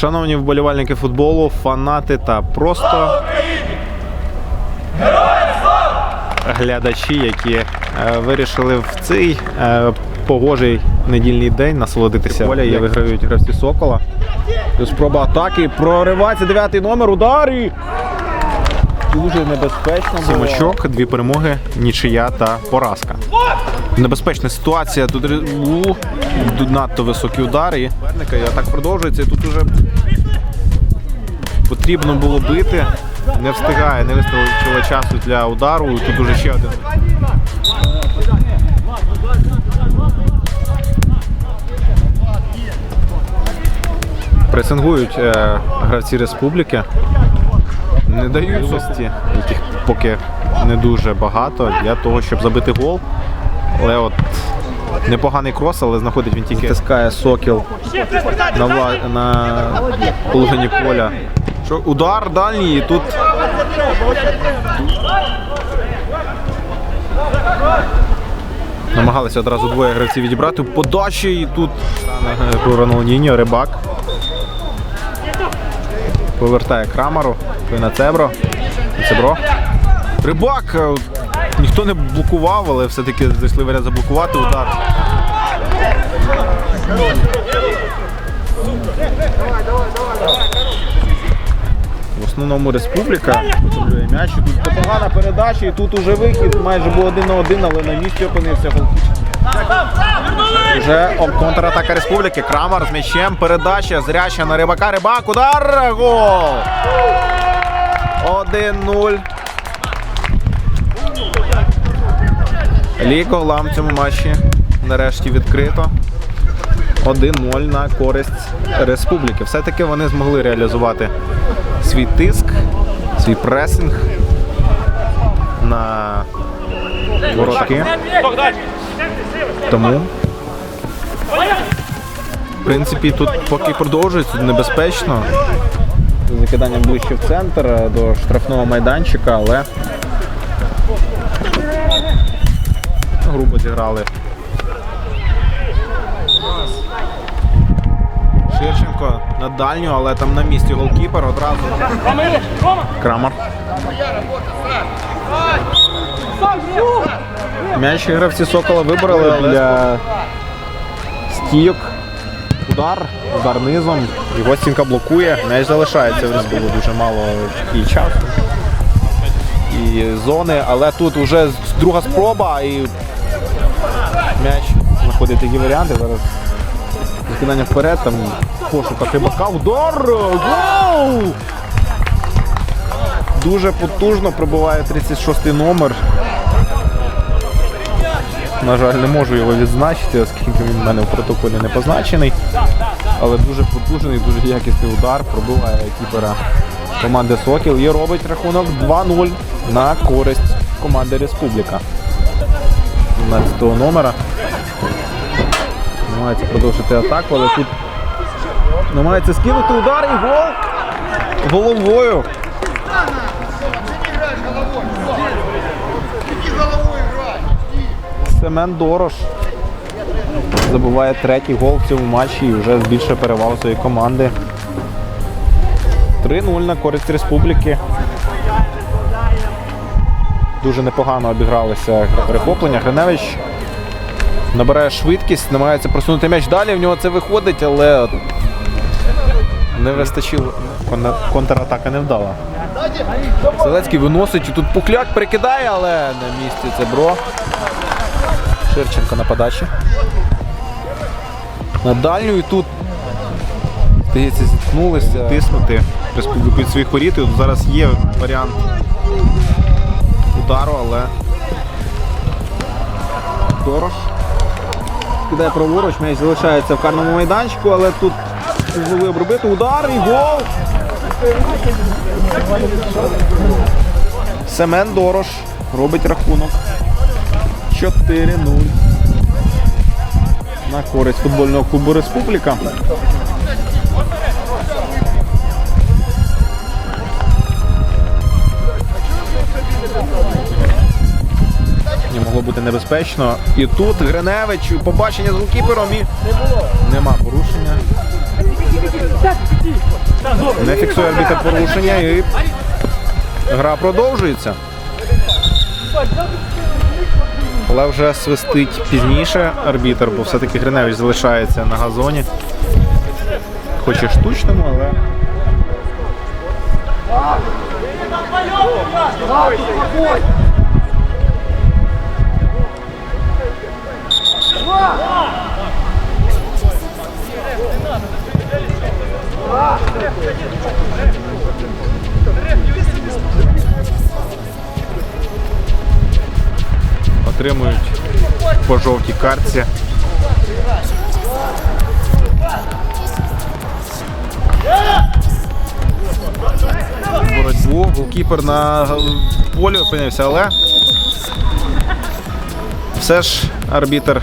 Шановні вболівальники футболу, фанати та просто глядачі, які е, вирішили в цей е, погожий недільний день насолодитися. Поля і виграють гравці Сокола. Спроба атаки. Проривається дев'ятий номер. Ударі! Дуже небезпечно. Сім очок, дві перемоги, нічия та поразка. Небезпечна ситуація. Тут, у, тут надто високі удари. Верника, і атак продовжується. І Тут уже потрібно було бити. Не встигає, не вистачило часу для удару. І Тут уже ще один. Пресингують е, гравці республіки. Не дають зості, яких поки не дуже багато для того, щоб забити гол. Але от непоганий крос, але знаходить він тільки тискає сокіл на, на половині поля. Що, удар дальній і тут. Намагалися одразу двоє гравців відібрати. Подачі і тут Ронaldinho, рибак. Повертає Крамару. На Цебро. Цебро. Рибак. е, Ніхто не блокував, але все-таки зайшли варіант заблокувати удар. Основному республіка м'яч. Тут непогана передача, і тут уже вихід. Майже був один на один, але на місці опинився голкіпер. Вже контратака республіки. Крамар з м'ячем. Передача. Зряча на рибака. Рибак. Удар. Гол. 1-0. Ліко Лам в цьому матчі нарешті відкрито. 1-0 на користь республіки. Все-таки вони змогли реалізувати свій тиск, свій пресинг на воротки. Тому, в принципі, тут поки продовжується тут небезпечно. З Закиданням ближче в центр е, до штрафного майданчика, але грубо зіграли. Ширченко на дальню, але там на місці голкіпер одразу. Крамар. М'яч гравці Сокола вибрали для стійок. Удар, удар низом. Його стінка блокує. М'яч залишається в нас було дуже мало і часу. І зони, але тут вже друга спроба і м'яч знаходить такі варіанти. Зараз закидання вперед, там пошука рибака. Удар! Гол! Дуже потужно пробиває 36-й номер. На жаль, не можу його відзначити, оскільки він в мене в протоколі не позначений. Але дуже потужний, дуже якісний удар пробиває кіпера команди Сокіл і робить рахунок 2-0 на користь команди Республіка. 17 номера. Намагається продовжити атаку, але тут намагається скинути удар і гол головою. Семен Дорош забуває третій гол в цьому матчі і вже збільшує перевагу своєї команди. 3-0 на користь республіки. Дуже непогано обігралися перехоплення. Гриневич набирає швидкість, намагається просунути м'яч далі. В нього це виходить, але не вистачило. Контратака не вдала. Селецький виносить і тут пухляк перекидає, але на місці це бро. Ширченко на подачі. На дальню і тут, здається, зіткнулися. Тиснути республіку своїх воріт. І от зараз є варіант удару, але Дорош. Кидає праворуч, м'яч залишається в карному майданчику, але тут змогли обробити удар і гол. Семен Дорош робить рахунок. 4-0 на користь футбольного клубу Республіка. Не могло бути небезпечно. І тут Гриневич побачення з голкіпером і нема порушення. Не фіксує арбітр порушення і гра продовжується. Але вже свистить пізніше арбітр, бо все-таки Гриневич залишається на газоні. Хоч і штучному, але. Отримують по жовтій картці. Боротьбу. Голкіпер на полі опинився, але все ж арбітр